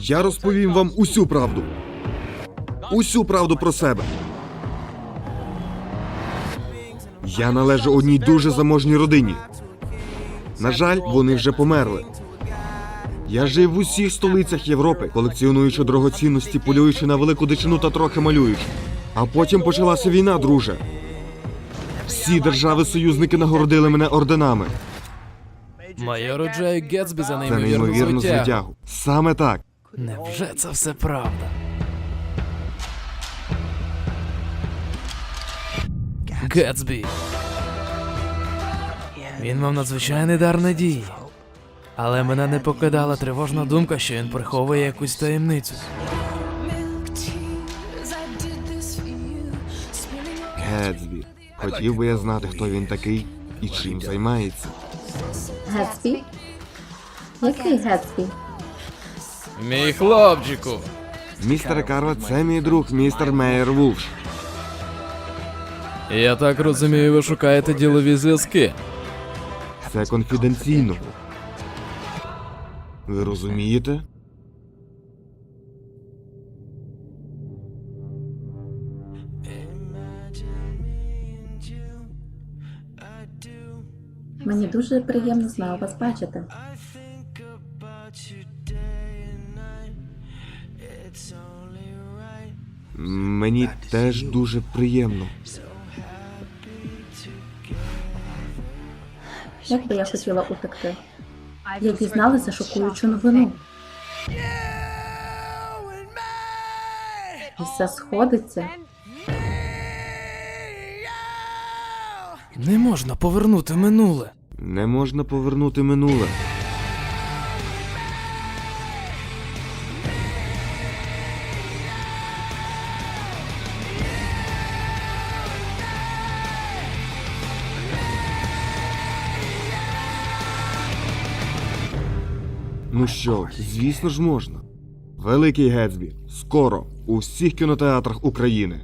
Я розповім вам усю правду. Усю правду про себе. Я належу одній дуже заможній родині. На жаль, вони вже померли. Я жив в усіх столицях Європи, колекціонуючи дорогоцінності, полюючи на велику дичину та трохи малюючи. А потім почалася війна, друже. Всі держави-союзники нагородили мене орденами. Майору Джею Гетсбі за неймовірну звитягу. Саме так. Невже це все правда? Гетсбі. Він мав надзвичайний дар надії. Але мене не покидала тривожна думка, що він приховує якусь таємницю. Гетсбі. Хотів би я знати, хто він такий і чим займається. Гетсбі? Який Гетсбі? Мій хлопчику. Містер Карва, це мій друг, містер Мейер Вулш. Я так розумію, ви шукаєте ділові зв'язки. Це конфіденційно. Ви розумієте? Мені дуже приємно знову вас бачити. Мені теж дуже приємно. Як би я хотіла утекти? Я дізналася шокуючу новину. І все сходиться. Не можна повернути минуле. Не можна повернути минуле. Ну що, звісно ж можна. Великий Гетсбі. Скоро у всіх кінотеатрах України.